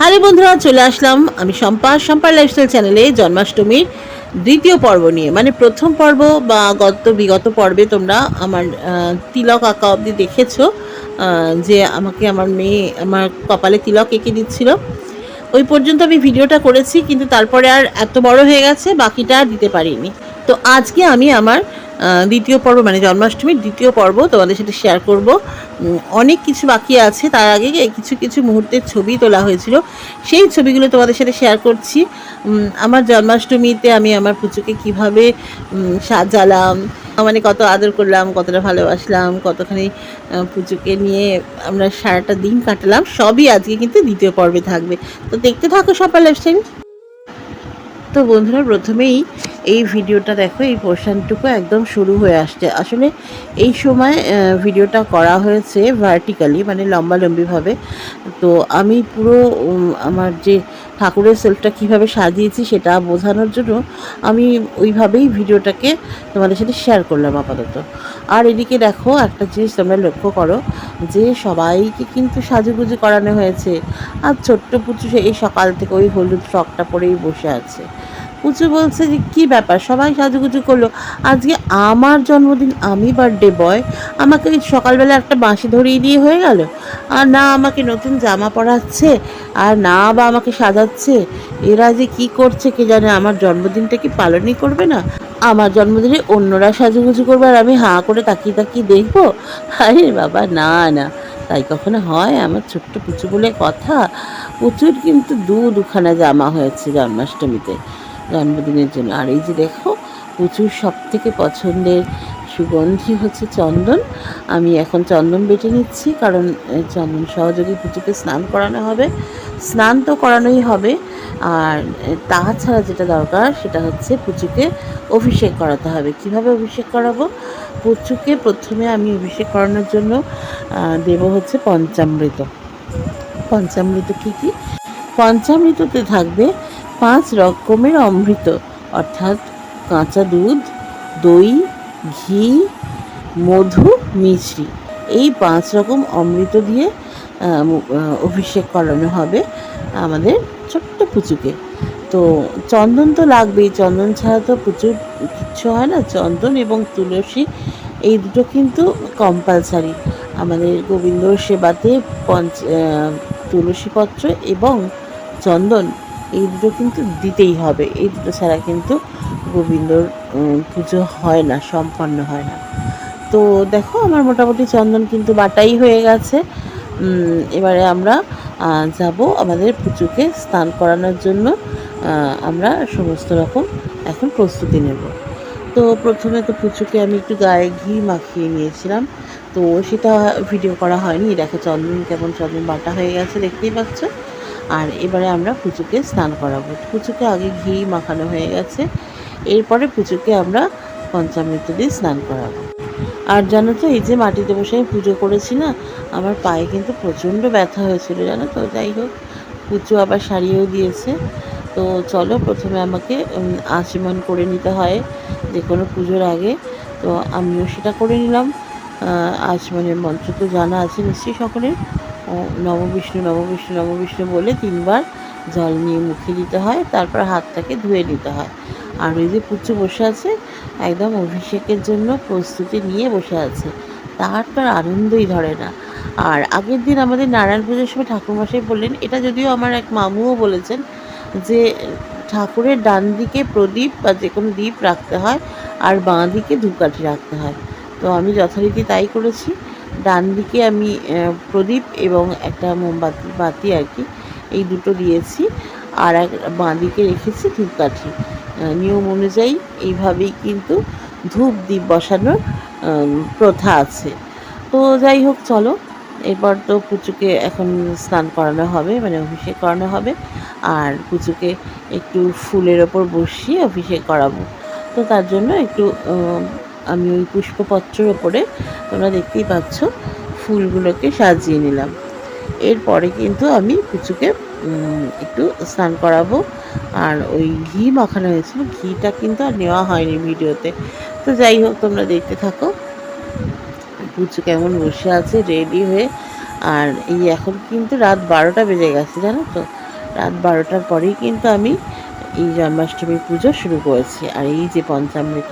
Hello বন্ধুরা, চলে আসলাম আমি শম্পা, শম্পার লাইফস্টাইল চ্যানেলে জন্মাষ্টমীর দ্বিতীয় পর্ব নিয়ে। মানে প্রথম পর্ব বা গত, বিগত পর্বে তোমরা আমার তিলক আঁকা অবধি দেখেছ যে আমাকে আমার মেয়ে, আমার কপালে তিলক এঁকে দিচ্ছিল। ওই পর্যন্ত আমি ভিডিওটা করেছি, কিন্তু তারপরে আর এত বড় হয়ে গেছে, বাকিটা আর দিতে পারিনি। তো আজকে আমি আমার দ্বিতীয় পর্ব মানে জন্মাষ্টমীর দ্বিতীয় পর্ব তোমাদের সাথে শেয়ার করব। অনেক কিছু বাকি আছে, তার আগে কিছু কিছু মুহূর্তের ছবি তোলা হয়েছিল। সেই ছবিগুলো তোমাদের সাথে শেয়ার করছি। আমার জন্মাষ্টমীতে আমি আমার পুজোকে কীভাবে সাজালাম মানে কত আদর করলাম, কতটা ভালোবাসলাম, কতখানি পুজোকে নিয়ে আমরা সারাটা দিন কাটালাম, সবই আজকে কিন্তু দ্বিতীয় পর্বে থাকবে। তো দেখতে থাকো সকাল লাইফস্টাইল তো বন্ধুরা, প্রথমেই এই ভিডিওটা দেখো, এই পোর্শনটুকু একদম শুরু হয়ে আসছে। আসলে এই সময় ভিডিওটা করা হয়েছে ভার্টিক্যালি মানে লম্বালম্বিভাবে। তো আমি পুরো আমার যে ঠাকুরের সেলফটা কীভাবে সাজিয়েছি সেটা বোঝানোর জন্য আমি ওইভাবেই ভিডিওটাকে তোমাদের সাথে শেয়ার করলাম আপাতত। আর এদিকে দেখো, একটা জিনিস তোমরা লক্ষ্য করো, যে সবাইকে কিন্তু সাজুগুজু করানো হয়েছে। আর ছোট্ট পুচু এই সকাল থেকে ওই হলুদ ফ্রকটা পরেই বসে আছে। পুচু বলছে যে, কি ব্যাপার? সবাই সাজুগুজু করল। আজকে আমার জন্মদিন, আমি বার্থডে বয় আমাকে সকালবেলা একটা বাঁশি ধরিয়ে দিয়ে হয়ে গেল? আর না, আমাকে নতুন জামা পরাচ্ছে। আর না, বা আমাকে সাজাচ্ছে। এরা যে কি করছে কে জানে? আমার জন্মদিনটা কি পালনই করবে না? আমার জন্মদিনে অন্যরা সাজুগুজু করবে আর আমি হাঁ করে তাকিয়ে তাকিয়ে দেখব? আরে বাবা, না না। তাই কখনো হয়? আমার ছোট্ট পুচু বলে কথা। প্রচুর কিন্তু দু দুখানা জামা হয়েছে জন্মাষ্টমীতে। জন্মদিনের জন্য। আর এই যে দেখো, প্রচুর সব থেকে পছন্দের সুগন্ধি হচ্ছে চন্দন। আমি এখন চন্দন বেটে নিচ্ছি, কারণ চন্দন সহযোগী পুজোকে স্নান করানো হবে। স্নান তো করানোই হবে। আর তাছাড়া যেটা দরকার, সেটা হচ্ছে পুজোকে অভিষেক করাতে হবে। কীভাবে অভিষেক করাবো? পুচুকে প্রথমে আমি অভিষেক করানোর জন্য দেব হচ্ছে পঞ্চামৃত। পঞ্চামৃত কী কী? পঞ্চামৃততে থাকবে পাঁচ রকমের অমৃত অর্থাৎ কাঁচা দুধ দই ঘি মধু মিশ্রি এই পাঁচ রকম অমৃত দিয়ে অভিষেক করানো হবে আমাদের ছোট্ট পুচুকে। তো চন্দন তো লাগবেই চন্দন ছাড়া তো প্রচুর কিচ্ছু হয় না। চন্দন এবং তুলসী এই দুটো কিন্তু কম্পালসারি আমাদের গোবিন্দ সেবাতে পঞ্চ আহ, তুলসীপত্র এবং চন্দন এই দুটো কিন্তু দিতেই হবে। এই দুটো ছাড়া কিন্তু গোবিন্দর পুজো হয় না, সম্পন্ন হয় না। তো দেখো, আমার মোটামুটি চন্দন কিন্তু বাটাই হয়ে গেছে। এবারে আমরা যাব আমাদের পুজোকে স্নান করানোর জন্য। আমরা সমস্ত রকম এখন প্রস্তুতি নেব। তো প্রথমে তো পুচুকে আমি একটু গায়ে ঘি মাখিয়ে নিয়েছিলাম। তো সেটা ভিডিও করা হয়নি। দেখো, চন্দন কেমন চন্দন বাটা হয়ে গেছে, দেখতেই পাচ্ছ। আর এবারে আমরা পুচুকে স্নান করাবো। পুচুকে আগে ঘি মাখানো হয়ে গেছে। এরপরে পুচুকে আমরা পঞ্চামৃত দিয়ে স্নান করাবো। আর জানো তো, এই যে মাটিতে বসে আমি পুজো করেছি না, আমার পায়ে কিন্তু প্রচণ্ড ব্যথা হয়েছিল, জানো তো? যাই হোক পুজো আবার সারিয়েও দিয়েছে। তো চলো, প্রথমে আমাকে আচমন করে নিতে হয় যে কোনো পুজোর আগে। তো আমিও সেটা করে নিলাম। আচমনের মন্ত্র তো জানা আছে নিশ্চয়ই সকলের। নববিষ্ণু নববিষ্ণু নববিষ্ণু বলে তিনবার জল নিয়ে মুখে দিতে হয়, তারপর হাতটাকে ধুয়ে নিতে হয়। আর ওই যে পুচু বসে আছে, একদম অভিষেকের জন্য প্রস্তুতি নিয়ে বসে আছে। তার তো আর আনন্দই ধরে না। আর আগের দিন আমাদের নারায়ণ পুজোর সময় ঠাকুরমশাই বললেন, এটা যদিও আমার এক মামুও বলেছেন যে, ঠাকুরের ডান দিকে প্রদীপ বা যে কোনো দ্বীপ রাখতে হয়, আর বাঁ দিকে ধূপকাঠি রাখতে হয়। তো আমি যথারীতি তাই করেছি। ডান দিকে আমি প্রদীপ এবং একটা মোমবাতি, বাতি আর কি, এই দুটো দিয়েছি। আর এক বাঁ দিকে রেখেছি ধূপকাঠি। নিয়ম অনুযায়ী এইভাবেই কিন্তু ধূপ দ্বীপ বসানোর প্রথা আছে। তো যাই হোক, চলো। এরপর তো পুচুকে এখন স্নান করানো হবে মানে অভিষেক করানো হবে। আর পুচুকে একটু ফুলের ওপর বসিয়ে অভিষেক করাবো। তো তার জন্য একটু আম, ওই পুষ্পপত্রের ওপরে তোমরা দেখতেই পাচ্ছ ফুলগুলোকে সাজিয়ে নিলাম। এরপরে কিন্তু আমি উম, একটু স্নান করাবো। আর ওই ঘি মাখানো হয়েছিল ঘিটা কিন্তু আর নেওয়া হয়নি ভিডিওতে। তো যাই হোক তোমরা দেখতে থাকো। পুচু কেমন বসে আছে রেডি হয়ে। আর এই এখন কিন্তু রাত বারোটা বেজে গেছে জানো তো? রাত বারোটার পরেই কিন্তু আমি এই জন্মাষ্টমীর পুজো শুরু করেছি। আর এই যে পঞ্চামৃত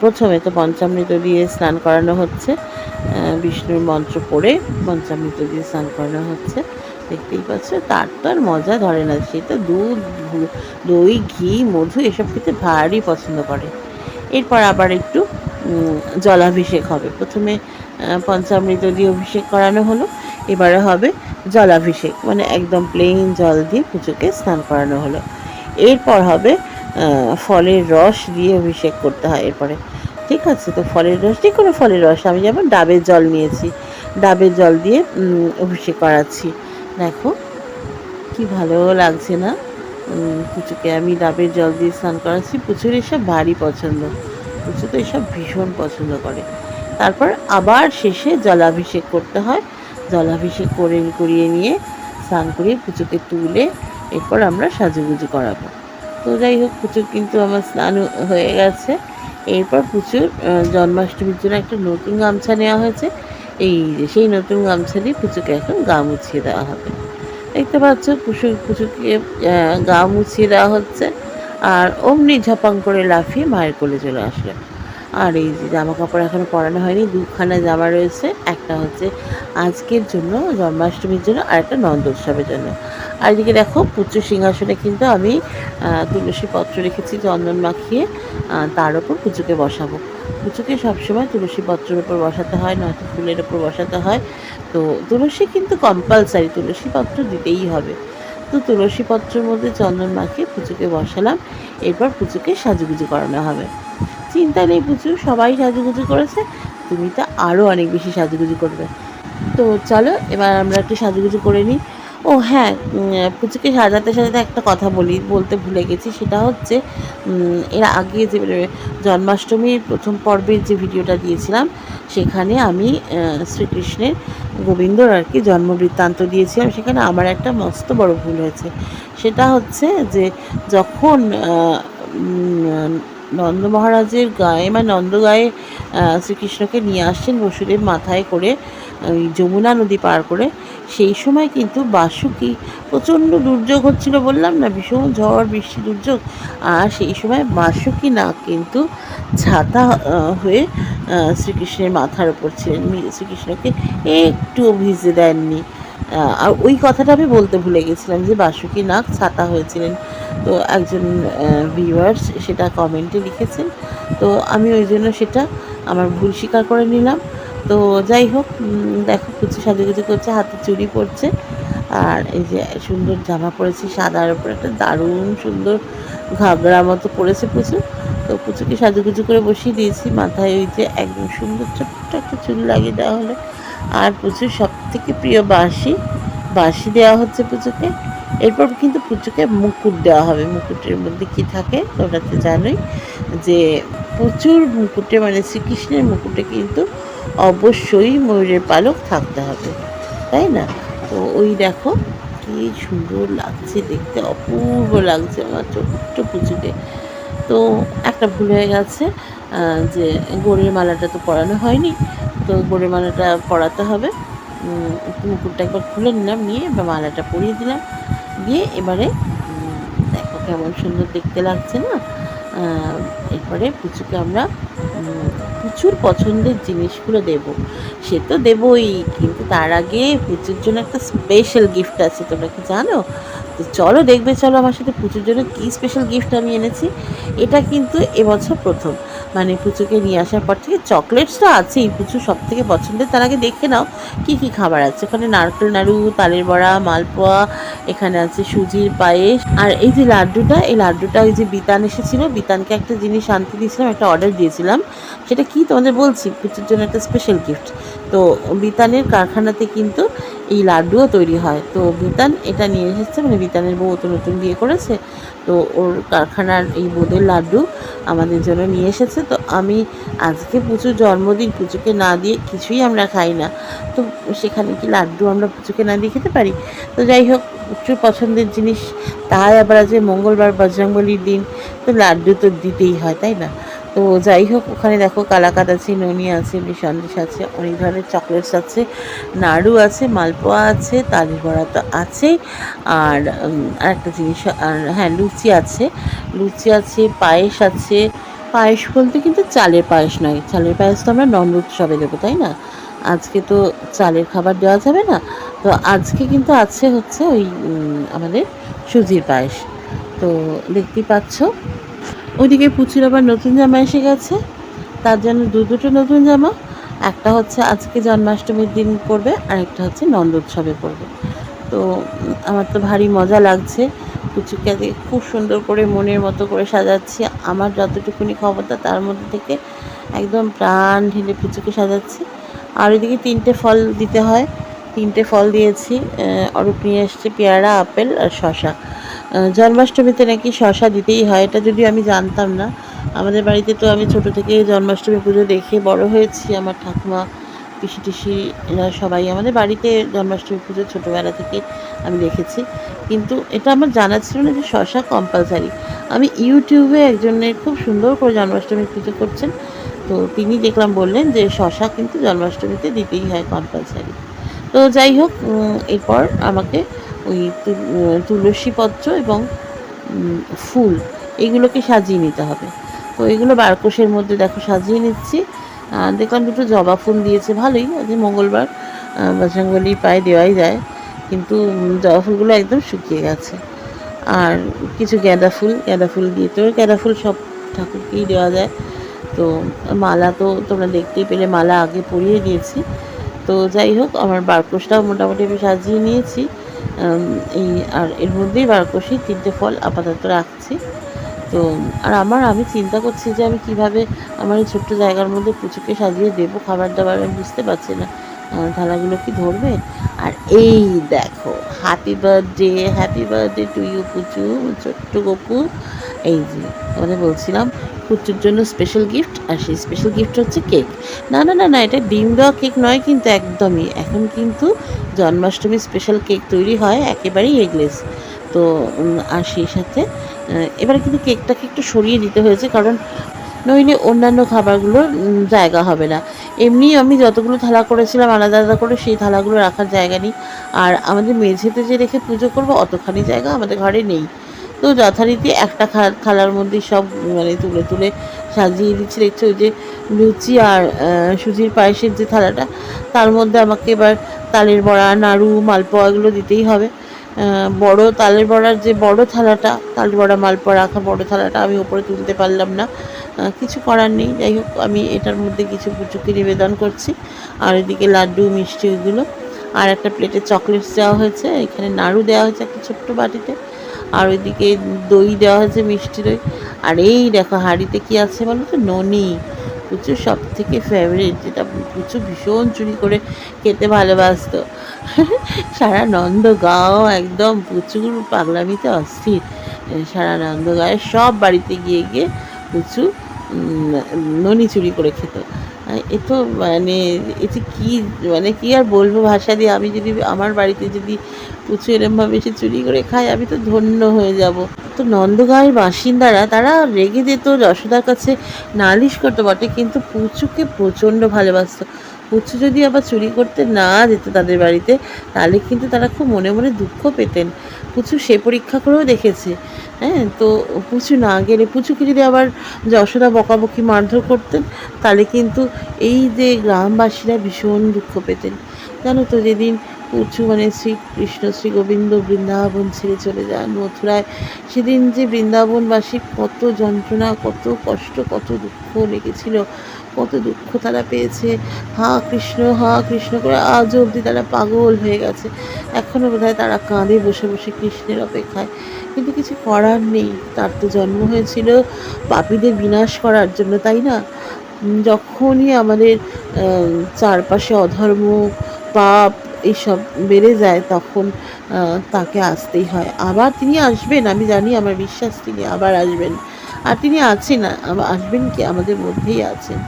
প্রথমে তো পঞ্চামৃত দিয়ে স্নান করানো হচ্ছে বিষ্ণুর মন্ত্র পড়ে পঞ্চামৃত দিয়ে স্নান করানো হচ্ছে, দেখতেই পাচ্ছ, তার তো আর মজা ধরে না, সে তো দুধ দই, ঘি, মধু এসব খেতে ভারী পছন্দ করে। এরপর আবার একটু জলাভিষেক হবে। প্রথমে পঞ্চামৃত দিয়ে অভিষেক করানো হলো, এবারে হবে জলাভিষেক মানে একদম প্লেন জল দিয়ে পুজোকে স্নান করানো হলো। এরপর হবে ফলের রস দিয়ে অভিষেক করতে হয় এরপরে। ঠিক আছে তো, ফলের রস, যে কোনো ফলের রস, আমি যেমন ডাবের জল নিয়েছি, ডাবের জল দিয়ে অভিষেক করাচ্ছি। দেখো, কি ভালো লাগছে না? পুচুকে আমি ডাবের জল দিয়ে স্নান করাচ্ছি, পুচুর এসব ভারী পছন্দ। পুচু তো এসব ভীষণ পছন্দ করে। তারপর আবার শেষে জলাভিষেক করতে হয়। জলাভিষেক করে, করিয়ে নিয়ে স্নান করিয়ে পুচুকে তুলে এরপর আমরা সাজুগুজু করাবো। তো যাই হোক প্রচুর কিন্তু আমার স্নান হয়ে গেছে। এরপর প্রচুর জন্মাষ্টমীর জন্য একটা নতুন গামছা নেওয়া হয়েছে। এই সেই নতুন গামছা দিয়ে পুচুকে এখন গা মুছিয়ে দেওয়া হবে। দেখতে পাচ্ছ, পুষু পুচুকে গা মুছিয়ে দেওয়া হচ্ছে। আর অমনি ঝপাং করে লাফিয়ে মায়ের কোলে চলে আসলো। আর এই যে জামা কাপড় এখনও পরানো হয়নি, দুখানা জামা রয়েছে, একটা হচ্ছে আজকের জন্য জন্মাষ্টমীর জন্য আর একটা নন্দোৎসবের জন্য। আর এদিকে দেখো পুচু সিংহাসনে কিন্তু আমি তুলসী পত্র রেখেছি, চন্দন মাখিয়ে তার ওপর পুচুকে বসাবো। পুচুকে সবসময় তুলসী পত্রের ওপর বসাতে হয়, নয়তো ফুলের ওপর বসাতে হয়। তো তুলসী কিন্তু কম্পালসারি তুলসী পত্র দিতেই হবে। তো তুলসী পত্রের মধ্যে চন্দন মাখিয়ে পুচুকে বসালাম, এরপর পুচুকে সাজুগুজু করানো হবে। চিন্তা নেই পুচু সবাই সাজুগুজু করেছে। তুমি তো আরও অনেক বেশি সাজুগুজু করবে। তো চলো, এবার আমরা একটু সাজুগুজু করে নিই। ও হ্যাঁ পুচুকে সাজাতে সাজাতে একটা কথা বলি, বলতে ভুলে গেছি। সেটা হচ্ছে এর আগে যে জন্মাষ্টমীর প্রথম পর্বের যে ভিডিওটা দিয়েছিলাম, সেখানে আমি শ্রীকৃষ্ণের গোবিন্দর আর কি জন্মবৃত্তান্ত দিয়েছিলাম। সেখানে আমার একটা মস্ত বড় ভুল হয়েছে। সেটা হচ্ছে যে, যখন নন্দ মহারাজের গায়ে বা নন্দ গায়ে শ্রীকৃষ্ণকে নিয়ে আসছেন বসুদেব মাথায় করে যমুনা নদী পার করে। সেই সময় কিন্তু বাসুকি প্রচণ্ড দুর্যোগ হচ্ছিল বললাম না, ভীষণ ঝড়, বৃষ্টি, দুর্যোগ। আর সেই সময় বাসুকি না কিন্তু ছাতা হয়ে শ্রীকৃষ্ণের মাথার ওপর ছিলেন। শ্রীকৃষ্ণকে একটুও ভিজে দেননি। আর ওই কথাটা আমি বলতে ভুলে গেছিলাম যে বাসুকি নাগ ছাতা হয়েছিলেন। তো একজন ভিউয়ার্স সেটা কমেন্টে লিখেছেন। তো আমি ওই জন্য সেটা আমার ভুল স্বীকার করে নিলাম। তো যাই হোক দেখো, কুচি সাজুগুজু করছে, হাতে চুরি পরছে। আর এই যে সুন্দর জামা পরেছে, সাদার উপর একটা দারুণ সুন্দর ঘাগরা মতো পরেছে পুচু তো পুচুকে সাজুগুজু করে বসিয়ে দিয়েছি। মাথায় ওই যে একদম সুন্দর ছোট্ট একটা চুল লাগিয়ে দেওয়া হলো। আর পুচুর সব থেকে প্রিয় বাঁশি বাঁশি দেওয়া হচ্ছে পুচুকে এরপর কিন্তু পুচুকে মুকুট দেওয়া হবে। মুকুটের মধ্যে কি থাকে তোমরা তো জানোই যে প্রচুর মুকুটে মানে শ্রীকৃষ্ণের মুকুটে কিন্তু অবশ্যই ময়ূরের পালক থাকতে হবে, তাই না? তো ওই দেখো কি সুন্দর লাগছে দেখতে, অপূর্ব লাগছে আমার ছোট্ট পুচুকে তো একটা ভুল হয়ে গেছে যে গোড়ের মালাটা তো পরানো হয়নি। তো মালাটা পরাতে হবে। উম, মুকুটটা একবার খুলে নিলাম নিয়ে এবার মালাটা পরিয়ে দিলাম। দিয়ে এবারে দেখো কেমন সুন্দর দেখতে লাগছে না? এরপরে পুচুকে আমরা প্রচুর পছন্দের জিনিসগুলো দেব। সে তো দেবই কিন্তু তার আগে পুচুর জন্য একটা স্পেশাল গিফট আছে তোমরা কি জানো? তো চলো দেখবে চলো আমার সাথে পুচুর জন্য কী স্পেশাল গিফট আমি এনেছি। এটা কিন্তু এবছর প্রথম। মানে পুচুকে নিয়ে আসার পর থেকে চকলেটস তো আছেই। পুচু সব থেকে পছন্দের, তার আগে দেখে নাও কি কি খাবার আছে। ওখানে নারকেল, নাড়ু তালের বড়া, মালপোয়া, এখানে আছে সুজির পায়েস। আর এই যে লাড্ডুটা, এই লাড্ডুটা ওই যে বিতান এসেছিল। বিতানকে একটা জিনিস আনতে দিয়েছিলাম, একটা অর্ডার দিয়েছিলাম। সেটা কি তোমাদের বলছি? পুজোর জন্য একটা স্পেশাল গিফট তো বিতানের কারখানাতে কিন্তু এই লাড্ডুও তৈরি হয়। তো বিতান এটা নিয়ে এসেছে মানে বিতানের বউ তো নতুন বিয়ে করেছে, তো ওর কারখানার এই বোঁদের লাড্ডু আমাদের জন্য নিয়ে এসেছে। তো আমি আজকে পুজোর জন্মদিন পুজোকে না দিয়ে কিছুই আমরা খাই না। তো সেখানে কি লাড্ডু আমরা পুজোকে না দিয়ে খেতে পারি? তো যাই হোক প্রচুর পছন্দের জিনিস, তাই আবার আজ মঙ্গলবার বজরংবলির দিন, তো লাড্ডু তো দিতেই হয়, তাই না? তো যাই হোক, ওখানে দেখো কালাকাদ আছে, ননি আছে সন্দেশ আছে, অনেক ধরনের চকলেটস আছে, নাড়ু আছে, মালপোয়া আছে, তালি বড়া তো আছেই আর একটা জিনিস, আর হ্যাঁ লুচি আছে লুচি আছে, পায়েস আছে, পায়েস বলতে কিন্তু চালের পায়েস নয়, চালের পায়েস তো আমরা নন উৎসবে দেবো, তাই না? আজকে তো চালের খাবার দেওয়া যাবে না, তো আজকে কিন্তু আছে হচ্ছে ওই আমাদের সুজির পায়েস, তো দেখতেই পাচ্ছ ওইদিকে পুচুর আবার নতুন জামা এসে গেছে। তার জন্য দু দুটো নতুন জামা। একটা হচ্ছে আজকে জন্মাষ্টমীর দিন পরবে আর একটা হচ্ছে নন্দ উৎসবে পরবে তো, আমার তো ভারী মজা লাগছে। পুচুকে খুব সুন্দর করে মনের মতো করে সাজাচ্ছি। আমার যতটুকুনি ক্ষমতা তার মধ্যে থেকে একদম প্রাণ ঢেলে পুচুকে সাজাচ্ছি। আর ওইদিকে তিনটে ফল দিতে হয়। তিনটে ফল দিয়েছি। অরূপ নিয়ে এসছে পেয়ারা, আপেল আর শশা জন্মাষ্টমীতে নাকি শশা দিতেই হয়, এটা যদি আমি জানতাম না। আমাদের বাড়িতে তো আমি ছোট থেকে জন্মাষ্টমী পুজো দেখে বড় হয়েছি, আমার ঠাকুমা, পিসি টিসি, এরা সবাই আমাদের বাড়িতে জন্মাষ্টমী পুজো ছোটোবেলা থেকে আমি দেখেছি। কিন্তু এটা আমার জানা ছিল না যে শশা কম্পালসারি আমি ইউটিউবে একজনের খুব সুন্দর করে জন্মাষ্টমী পুজো করছেন, তো তিনি দেখলাম বললেন যে শশা কিন্তু জন্মাষ্টমীতে দিতেই হয় কম্পালসারি তো যাই হোক এরপর আমাকে ওই তুলসী পত্র এবং ফুল এইগুলোকে সাজিয়ে নিতে হবে। তো এগুলো বারকোষের মধ্যে দেখো সাজিয়ে নিচ্ছি। দেখলাম দুটো জবা ফুল দিয়েছে, ভালোই। আজ মঙ্গলবার বজরঙ্গলি পায়ে দেওয়াই যায়। কিন্তু জবা ফুলগুলো একদম শুকিয়ে গেছে। আর কিছু গাঁদা ফুল গাঁদা ফুল দিয়ে তো গাঁদা ফুল সব ঠাকুরকেই দেওয়া যায়। তো মালা তো তোমরা দেখতেই পেলে, মালা আগে পরিয়ে দিয়েছি। তো যাই হোক, আমার বারকোষটাও মোটামুটি আমি সাজিয়ে নিয়েছি। এই, আর এর মধ্যেই বারকোষই তিনটে ফল আপাতত রাখছি। তো, আর আমার, আমি চিন্তা করছি যে আমি কীভাবে আমার এই ছোট্ট জায়গার মধ্যে পুচুকে সাজিয়ে দেবো, খাবার দাবার আমি বুঝতে পারছি না। থালাগুলো কি ধরবে? আর এই দেখো happy birthday happy birthday to you Puchu, ছোট্ট গপু। এই যে আমাদের বলছিলাম, পুচুর জন্য স্পেশাল গিফট আর সেই স্পেশাল গিফট হচ্ছে কেক না না না না, এটা ডিম দেওয়া কেক নয় কিন্তু একদমই। এখন কিন্তু জন্মাষ্টমী স্পেশাল কেক তৈরি হয় একেবারেই এগলেস তো আর সেই সাথে এবারে কিন্তু কেকটাকে একটু সরিয়ে দিতে হয়েছে কারণ নইলে অন্যান্য খাবারগুলোর জায়গা হবে না। এমনি আমি যতগুলো থালা করেছিলাম, আলাদা আলাদা করে সেই থালাগুলো রাখার জায়গা নেই। আর আমাদের মেঝেতে যে রেখে পুজো করব, অতখানি জায়গা আমাদের ঘরে নেই। তো যথারীতি একটা থালার মধ্যেই সব মানে তুলে তুলে সাজিয়ে দিচ্ছি। দেখছ ওই যে লুচি আর সুজির পায়েসের যে থালাটা, তার মধ্যে আমাকে এবার তালের বড়া, নাড়ু, মালপোয়া এগুলো দিতেই হবে। বড় তালের বড়ার যে বড় থালাটা, তালের বড়া, মালপোয়া রাখা বড় থালাটা আমি ওপরে তুলতে পারলাম না। কিছু করার নেই। যাই হোক, আমি এটার মধ্যে কিছু পুচুকে নিবেদন করছি। আর এদিকে লাড্ডু, মিষ্টি ওইগুলো আর একটা প্লেটে চকলেটস দেওয়া হয়েছে। এখানে নাড়ু দেওয়া হয়েছে একটা ছোট্ট বাটিতে। আর ওইদিকে দই দেওয়া হয়েছে মিষ্টি দই। আর এই দেখো, হাঁড়িতে কি আছে বলো তো? ননি। পুচুর সব থেকে ফেভারিট যেটা পুচু ভীষণ চুরি করে খেতে ভালোবাসতো। সারা নন্দগাঁও একদম প্রচুর পাগলামিতে অস্থির। সারা নন্দগাঁয়ের সব বাড়িতে গিয়ে গিয়ে পুচু ননি চুরি করে খেত। এ তো মানে এতে কি মানে কি আর বলব ভাষা দিয়ে, আমি যদি আমার বাড়িতে যদি পুচু এরমভাবে এসে চুরি করে খায়, আমি তো ধন্য হয়ে যাব। তো নন্দগাঁয়ের বাসিন্দারা, তারা রেগে যেত যশোদার কাছে নালিশ করতে বটে, কিন্তু পুচুকে প্রচণ্ড ভালোবাসত। পুচু যদি আবার চুরি করতে না যেত তাদের বাড়িতে, তাহলে কিন্তু তারা খুব মনে মনে দুঃখ পেতেন। পুচু সে পরীক্ষা করেও দেখেছে। হ্যাঁ তো পুচু না গেলে, পুচুকে যদি আবার যশোদা বকাবকি মারধর করতেন, তাহলে কিন্তু এই যে গ্রামবাসীরা ভীষণ দুঃখ পেতেন। জানো তো যেদিন মানে শ্রীকৃষ্ণ শ্রী গোবিন্দ বৃন্দাবন ছেড়ে চলে যান মথুরায়। সেদিন যে বৃন্দাবনবাসী কত যন্ত্রণা, কত কষ্ট, কত দুঃখ লেগেছিল, কত দুঃখ তারা পেয়েছে। হা কৃষ্ণ হা কৃষ্ণ করে আজ অবধি তারা পাগল হয়ে গেছে। এখনও বোধহয় তারা কাঁধে বসে বসে কৃষ্ণের অপেক্ষায়। কিন্তু কিছু করার নেই, তার তো জন্ম হয়েছিল। পাপীদের বিনাশ করার জন্য, তাই না? যখনই আমাদের চারপাশে অধর্ম, পাপ এইসব বেড়ে যায়, তখন তাকে আসতেই হয়। আবার তিনি আসবেন, আমি জানি আমার বিশ্বাস, তিনি আবার আসবেন। আর তিনি আছেন আসবেন কি? আমাদের মধ্যেই আছেন।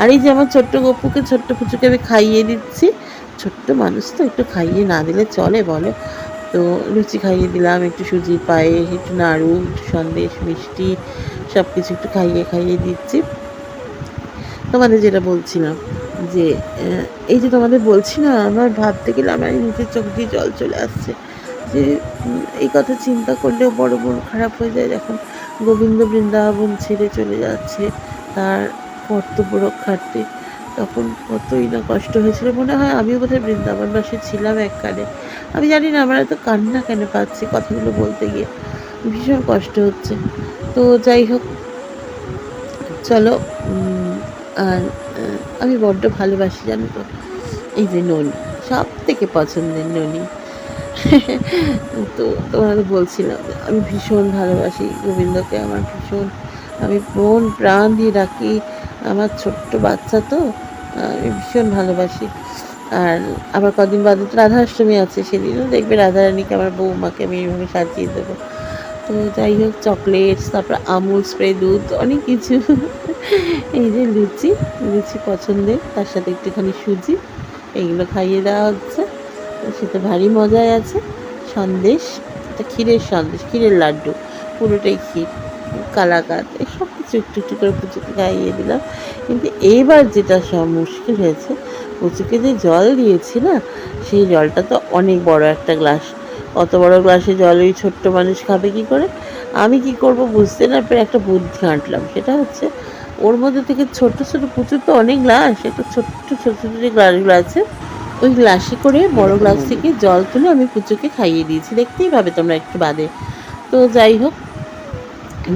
আর এই যে আমার ছোট্ট গপুকে ছোট্ট পুচুকে আমি খাইয়ে দিচ্ছি। ছোট্ট মানুষ তো একটু খাইয়ে না দিলে চলে, বলো। তো লুচি খাইয়ে দিলাম, একটু সুজি পায়ে একটু নাড়ু, একটু সন্দেশ, মিষ্টি সব কিছু একটু খাইয়ে খাইয়ে দিচ্ছি। তোমাদের যেটা বলছিলাম। যে এই যে তোমাদের বলছি না, আমার ভাবতে গেলে আমার নিজের চোখ দিয়ে জল চলে আসছে। যে এই কথা চিন্তা করলেও বড় বড় খারাপ হয়ে যায় যখন গোবিন্দ বৃন্দাবন ছেড়ে চলে যাচ্ছে তার কর্তব্য রক্ষার্থে। তখন কতই না কষ্ট হয়েছিল। মনে হয় আমিও বোধহয় বৃন্দাবনবাসী ছিলাম এককালে। আমি জানি না, আমার এত কান্না কেন পাচ্ছি কথাগুলো বলতে গিয়ে। ভীষণ কষ্ট হচ্ছে। তো যাই হোক, চলো আর আমি বড্ড ভালোবাসি, জানো তো। এই যে ননি সব থেকে পছন্দের ননি। তো তোমাদের বলছিলাম, আমি ভীষণ ভালোবাসি গোবিন্দকে, আমার ভীষণ, আমি মন প্রাণ দিয়ে রাখি আমার ছোট্ট বাচ্চা তো, আমি ভীষণ ভালোবাসি। আর আবার কদিন বাদে তো রাধাষ্টমী আছে, সেদিনও দেখবে রাধারানীকে, আমার বৌমাকে আমি এইভাবে সাজিয়ে দেবো। তো যাই হোক, চকলেটস, তারপর আমুল স্প্রে, দুধ, অনেক কিছু। এই যে লুচি লুচি পছন্দের, তার সাথে একটুখানি সুজি, এইগুলো খাইয়ে দেওয়া হচ্ছে। সেটা ভারী মজায় আছে, সন্দেশ, এটা ক্ষীরের সন্দেশ, ক্ষীরের লাড্ডু, পুরোটাই ক্ষীর, কালাকাত এসব কিছু একটু একটু করে পুচুকে খাইয়ে দিলাম। কিন্তু এইবার যেটা সব মুশকিল হয়েছে, পুচুকে যে জল দিয়েছি না, সেই জলটা তো অনেক বড় একটা গ্লাস। অত বড় গ্লাসে জল ওই ছোট্ট মানুষ খাবে কি করে? আমি কি করব বুঝতে না পেরে একটা বুদ্ধি আঁটলাম, সেটা হচ্ছে ওর মধ্যে থেকে ছোট ছোট প্রচুর তো অনেক গ্লাস একটু ছোট্ট ছোট ছোট যে গ্লাসগুলো আছে ওই গ্লাসে করে বড় গ্লাস থেকে জল তুলে আমি পুচুকে খাইয়ে দিয়েছি। দেখতেই পাবে তোমরা একটু বাদে। তো যাই হোক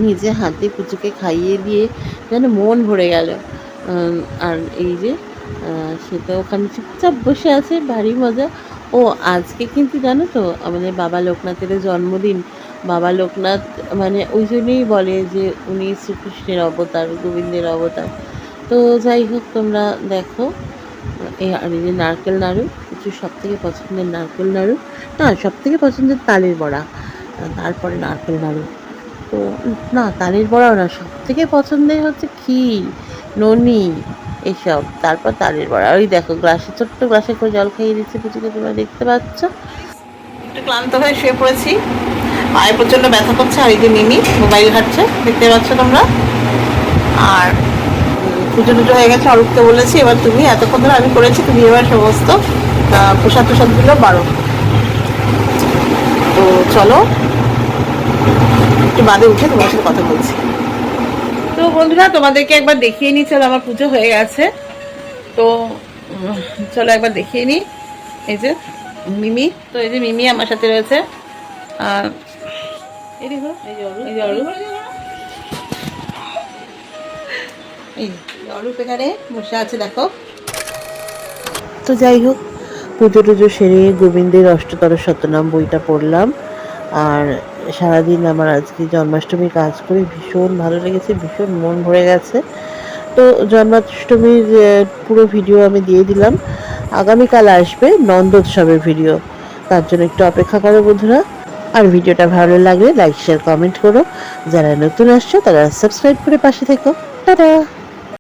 নিজে হাতে পুচুকে খাইয়ে দিয়ে যেন মন ভরে গেল। আর এই যে সে তো ওখানে চুপচাপ বসে আছে ভারী মজা। ও আজকে কিন্তু জানো তো আমাদের বাবা লোকনাথের জন্মদিন। বাবা লোকনাথ মানে ওই জন্যই বলে যে উনি শ্রীকৃষ্ণের অবতার, গোবিন্দের অবতার। তো যাই হোক, তোমরা দেখো, এই আর যে নারকেল নাড়ু, কিছু সব থেকে পছন্দের নারকেল নাড়ু, না সব থেকে পছন্দের তালের বড়া, তারপরে নারকেল নাড়ু। তো না, তালের বড়াও না সব থেকে পছন্দের হচ্ছে ক্ষীর, ননি এইসব তারপর তালের বড়া। ওই দেখো, গ্লাসে, ছোট্ট গ্লাসে করে জল খাইয়ে দিচ্ছে পুচুকে তোমরা দেখতে পাচ্ছ। একটু ক্লান্ত হয়ে শুয়ে পড়েছি। পায়ে প্রচণ্ড ব্যথা করছে, আর এই যে মিমি মোবাইল ঘাটছে, দেখতে পাচ্ছ তোমরা? আর পুজো টুজো হয়ে গেছে, অরূপকে বলেছি, এবার তুমি এতক্ষণ ধরে আমি করেছি, তুমি এবার সমস্ত প্রসাদ প্রসাদগুলো বারো। তো চলো, একটু বাদে উঠে তোমার সাথে কথা বলছি। তো বন্ধুরা, তোমাদেরকে একবার দেখিয়ে নিই, চলো আমার পুজো হয়ে গেছে। তো চলো একবার দেখিয়ে নিই। এই যে মিমি, তো এই যে মিমি আমার সাথে রয়েছে। আর এই দেখো এই যে অরূপ, এই অরূপ। এই যে অরূপ এখানে বসে আছে দেখো। তো যাই হোক পুজো টুজো সেরে গোবিন্দের অষ্টতর শতনাম বইটা পড়লাম। আর সারাদিন আমার আজকে জন্মাষ্টমীর কাজ করে ভীষণ ভালো লেগেছে ভীষণ মন ভরে গেছে। তো জন্মাষ্টমীর পুরো ভিডিও আমি দিয়ে দিলাম। আগামীকাল আসবে নন্দোৎসবের ভিডিও। তার জন্য একটু অপেক্ষা করো বন্ধুরা। আর ভিডিওটা ভালো লাগলে লাইক শেয়ার কমেন্ট করো। যারা নতুন আসছো, তারা সাবস্ক্রাইব করে পাশে থেকো। টাটা!